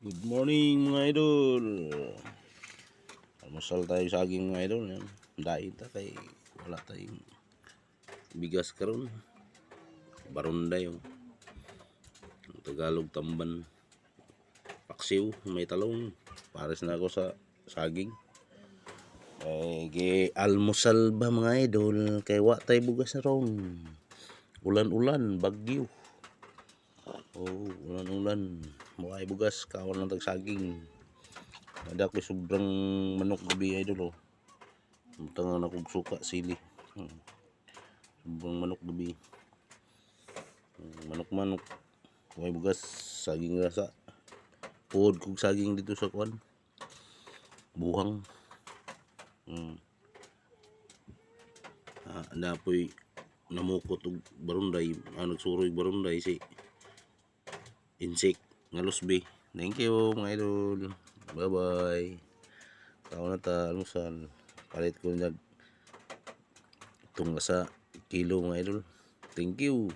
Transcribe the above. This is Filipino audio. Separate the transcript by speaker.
Speaker 1: Good morning mga idol. Almusal tayo sa aging mga idol. Yan. Dahil ta kay wala tayong bigas karon. Barunday yung Tagalog tamban. Paksiw, may talong. Pares na ako sa saging. Eh, gi almusal ba mga idol? Kay wa tay bugas na ron. Ulan-ulan, bagyo. Oh, ulan-ulan. Mukha bugas, kawan ng tagsaging. Ada ko sobrang manok gabi idol oh. Tanga na suka sili. Hmm. Sobrang manok gabi. Hmm, Manok-manok. May bugas, saging rasa. Puod kog saging dito sa kwan. Buhang. Hmm. Ah, napoy namukot og barunday, ah, nagsuroy barunday si insect ngalos be thank you mga idol. Bye bye kao na ta almusal palit ko nag itong sa kilo mga idol. Thank you